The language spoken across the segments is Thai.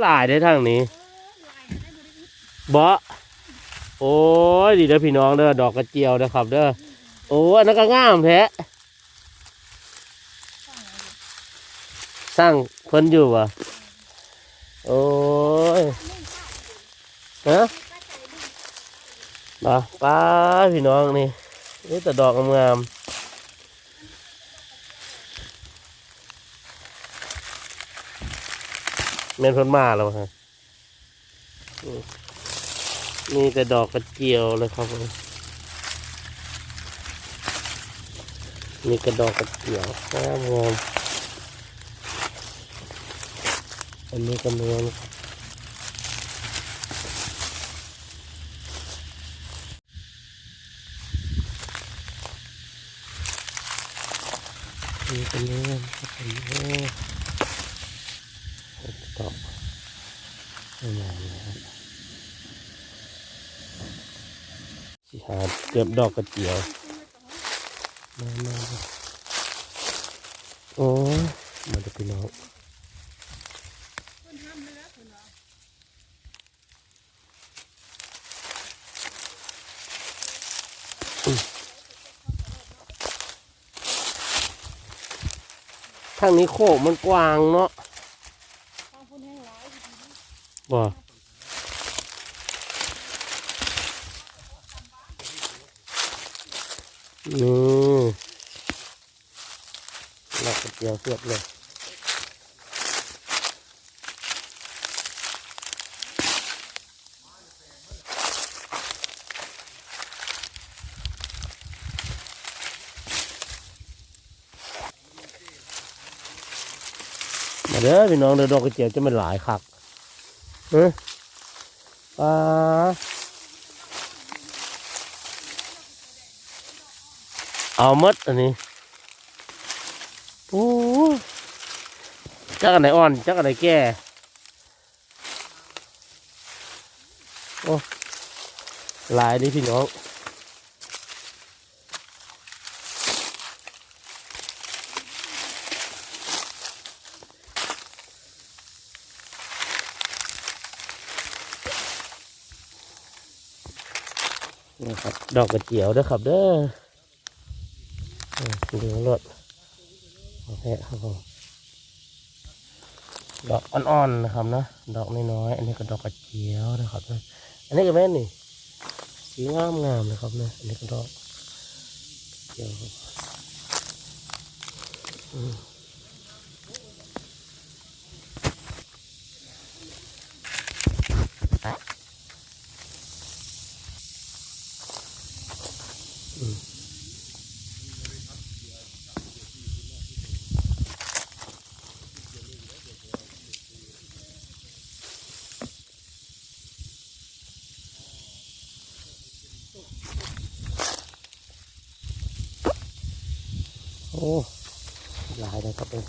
หลายได้ทางนี้เบ่โอ้ยดีเด้อพี่น้องเด้อดอกกระเจียวเด้อครับ เด้อโอ้อันนั้นก็งามแท้สร้างเพิ่นอยู่วะโอ้ยฮะมาป้าพี่น้องนี่นี่แต่ดอกงามๆ เมนพิ่นมาแล้วฮะอืมมีแต่ดอกกระเจียวเลยครับผมมีกระดอกกระเจียวงามงามอันนี้ก็เนื้อนะครับนี่ก็เนื้อนะครับผมโอ้ดอกงามๆนะครับ สิหาเก็บดอกกระเจียว มามาโอ้มาดูพี่น้องทางนี้โคกมันกว้างเนาะ บ่นี่ดอกกเจียวเสียบเลยมาเด้อพี่น้องเด้อดอกกระเจียวจะมันหลายคัก เฮ้ยปลาเอาหมดอันนี้โอ้จักอันไหนอ่อนจักอันไหนแก่โอ้หลายนี่พี่น้อง นะครับ ดอกกระเจียวเด้อครับเด้ออืมรดโอเคครับผมดอกอ่อนๆนะครับนะดอกน้อยๆอันนี้ก็ดอกกระเจียวนะครับนะอันนี้ก็แม่นี่สีงามงามๆนะครับนะอันนี้ก็ดอกเจียวครับ อืมโอ้หลายเลยครับเลย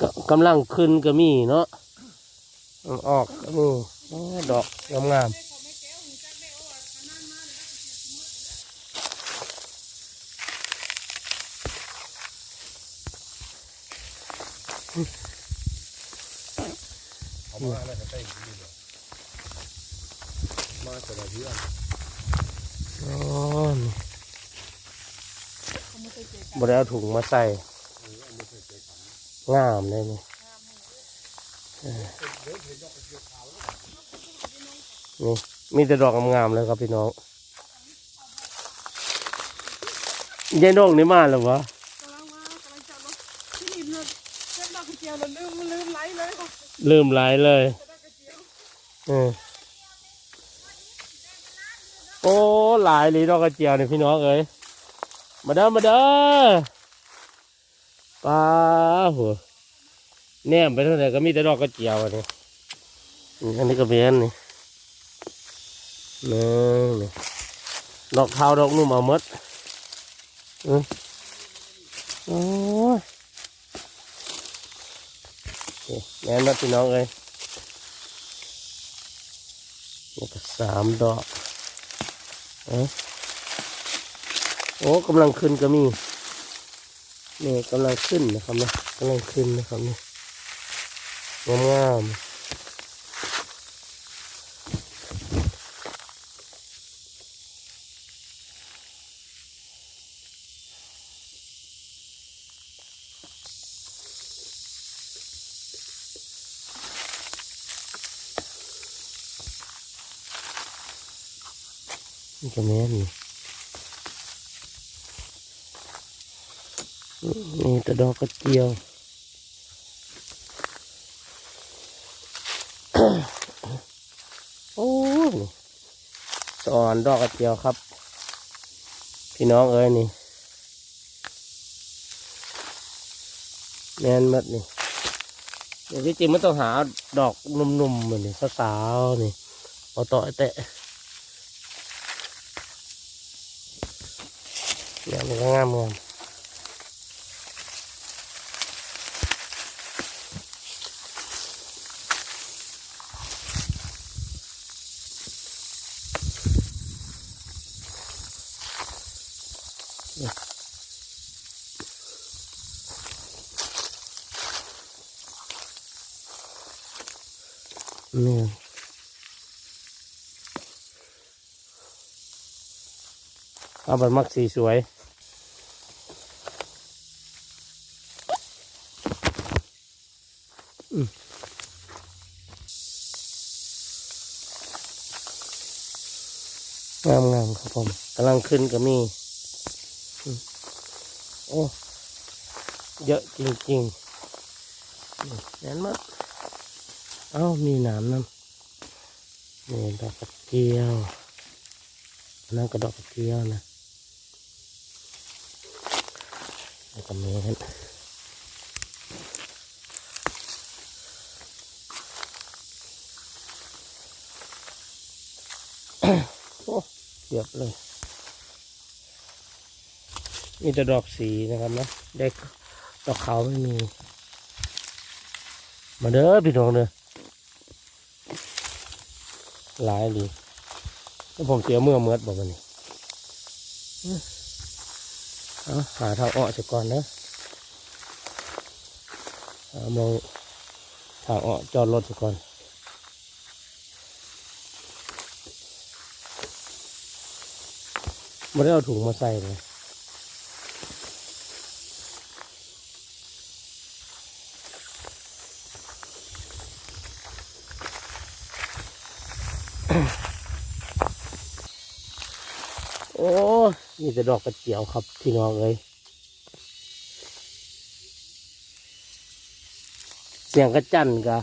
ก็กำลังขึ้นก็มีเนาะเอาออกก็มีโอ้ดอกงามๆเอามาแล้วก็ใส่ดีเลยมาแต่ละเรื่องอ๋อนี่ บได้เอาถุงมาใส่ งามเลยนี่เออนี่มีแต่ดอกงามๆเลยครับพี่น้องยายนงนี่มาแล้ววะกำลังว่ากำลังจับรถที่นี่เลยเจ้าดอกกระเจียวเราลืมลืมไหลเลยค่ะลืมหลายเลยเจ้าดอกกระเจียว เออ โอ้หลายเลยดอกกระเจียวเนี่ยพี่น้องเอ้ยมาเด้อมาเด้อปลาหัวแนมไปเท่าไหร่ก็มีแต่ดอกกระเจียวอันนี้อันนี้ก็เป็นนี่นี่นี่ดอกเขาดอกนุ่มเอามดเออโอ้ยนี่แม่นมาพี่น้องเอ้ยนี่ก็สามดอก โอ้กำลังขึ้นก็มีนี่กำลังขึ้นนะครับนะกำลังขึ้นนะครับนี่งามๆ นี่ก็แม่นนี่นี่แตะดอกกระเจียวโอ้สอนดอกกระเจียวครับ พี่น้องเอ้ยนี่แมนมัดนี่เดี๋ยวที่จริงมันต้องหาดอกนุ่มๆเหมือนนี่สาวๆนี่เอาต่อแตะ เนี่ยมันก็งามงามนี่เอาแบบมักสีสวย งามงามๆครับผมกำลังขึ้นก็มี โอ้ เยอะจริงๆแน่นมาก เอ้า มีหนามนั่นนี่ดอกกระเจียวนั่นก็ดอกกระเจียวนะแล้วก็มีนั่น โียบเลย มีแต่ดอกสีนะครับนะเด็กดอกขาวไม่มี มาเด้อพี่น้องเด้อหลายดีแล้วผมเสียเมื่อเมื่อบอกมันนี่อ๋อเอาหาทางออกเสียก่อนนะมองทางออกจอดรถเสียก่อน ไม่ได้เอาถุงมาใส่เลยโอ้ยมีแต่ดอกกระเจียวครับพี่น้องเลยเสียงกระจันกับ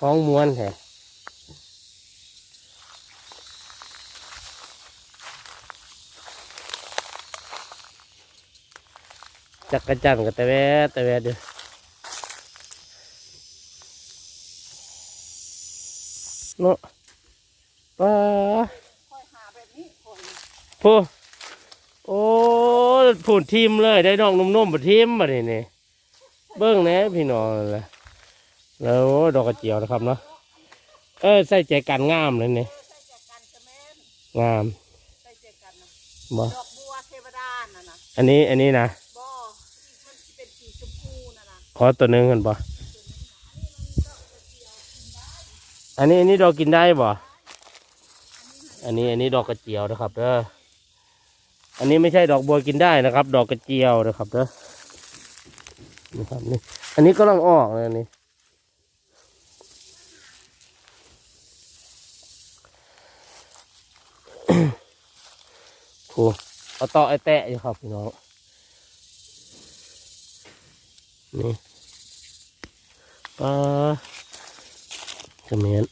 ห้องม้วนแท้ จักกระจันกับแต่แวะแต่แวะเด้อเนาะป้าคอยหาแบบนี้คอยพูโอ้ผูดทีมเลยได้ดอกนุ่มๆบดทีมมาเนี่นี่เบิ้งแหน่พี่น้องเลยแล้วดอกกระเจียวนะครับเนาะเออใส่ใจกันงามเลยนี่ใส่แจกันจะแม่นงามใส่แจกันนะบ่ดอกบัวเทวดาน่ะนะอันนี้อันนี้นะ บ่มันสิเป็นสีชมพูน่ะนะ ขอตัวหนึ่งกันบ่อันนี้อันนี้ดอกกินได้บ่อันนี้อันนี้ดอกกระเจียวนะครับเด้ออันนี้ไม่ใช่ดอกบัวกินได้นะครับ ดอกกระเจียวนะครับเด้อนี่ครับนี่อันนี้ก็ลังออกเลยอันนี่โอ้เอาต่อไอ้แตะอยู่ครับพี่น้อง นี่ปลาเขมิ้น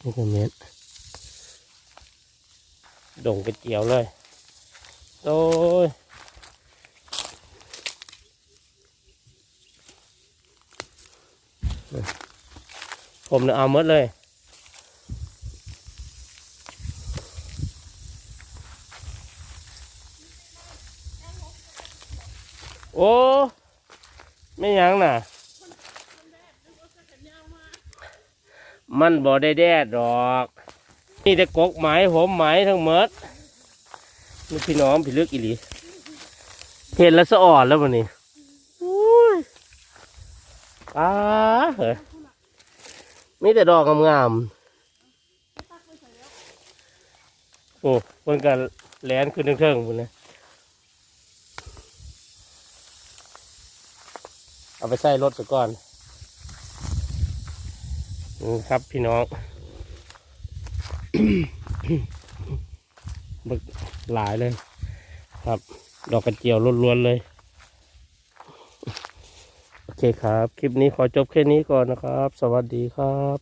นี่เขมิ้นดงกระเจียวเลยโอ้ยผมเนี่ยเอาหมดเลย โอ้ไม่ยังน่ะ มันบ่ได้แดดดอก นี่แต่กกไหมผมไหมทั้งหมดนี่พี่น้องพี่เลือกอีหลีเห็นแล้วสะอ่อนแล้ววันนี้อุ้ยอ้าเหรอมีแต่ดอกงามๆโอ้เพิ่นกันแลนขึ้นเทิงๆพุ่นนะ เอาไปใส่รถก่อนนี่ครับพี่น้องบึกหลายเลย ครับ ดอกกระเจียวล้วนๆเลย โอเคครับ คลิปนี้ขอจบแค่นี้ก่อนนะครับ สวัสดีครับ